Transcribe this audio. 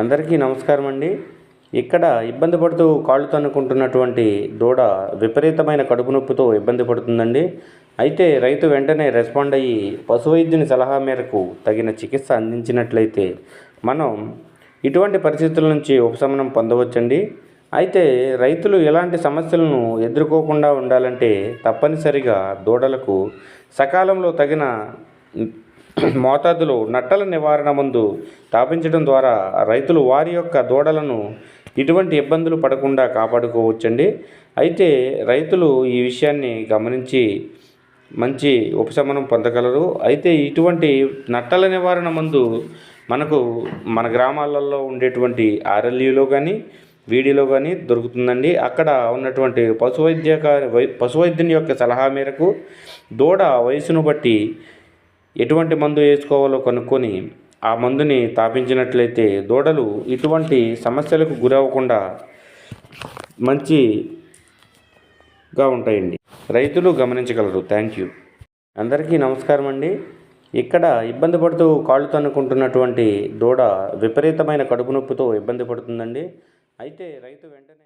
అందరికీ నమస్కారం అండి ఇక్కడ ఇబ్బంది పడుతూ కాళ్ళు తన్నుకుంటున్నటువంటి దూడ విపరీతమైన కడుపు నొప్పితో ఇబ్బంది పడుతుందండి. అయితే రైతు వెంటనే రెస్పాండ్ అయ్యి పశు వైద్యుని సలహా మేరకు తగిన చికిత్స అందించినట్లయితే మనం ఇటువంటి పరిస్థితుల నుంచి ఉపశమనం పొందవచ్చండి. అయితే రైతులు ఎలాంటి సమస్యలను ఎదుర్కోకుండా ఉండాలంటే తప్పనిసరిగా దూడలకు సకాలంలో తగిన మోతాదులో నట్టల నివారణ మందు తాపించడం ద్వారా రైతులు వారి యొక్క దూడలను ఇటువంటి ఇబ్బందులు పడకుండా కాపాడుకోవచ్చండి. అయితే రైతులు ఈ విషయాన్ని గమనించి మంచి ఉపశమనం పొందగలరు. అయితే ఇటువంటి నట్టల నివారణ మందు మనకు మన గ్రామాలలో ఉండేటువంటి ఆర్ఎల్యూలో కానీ వీడిలో కానీ దొరుకుతుందండి. అక్కడ ఉన్నటువంటి పశు పశువైద్యుని పశు వైద్యుని యొక్క సలహా మేరకు దూడ వయసును బట్టి ఎటువంటి మందు వేసుకోవాలో కనుక్కొని ఆ మందుని తాపించినట్లయితే దూడలు ఇటువంటి సమస్యలకు గురవ్వకుండా మంచిగా ఉంటాయండి. రైతులు గమనించగలరు. Thank you. అందరికీ నమస్కారం అండి. ఇక్కడ ఇబ్బంది పడుతూ కాళ్ళు తన్నుకుంటున్నటువంటి దూడ విపరీతమైన కడుపు నొప్పితో ఇబ్బంది పడుతుందండి. అయితే రైతు వెంటనే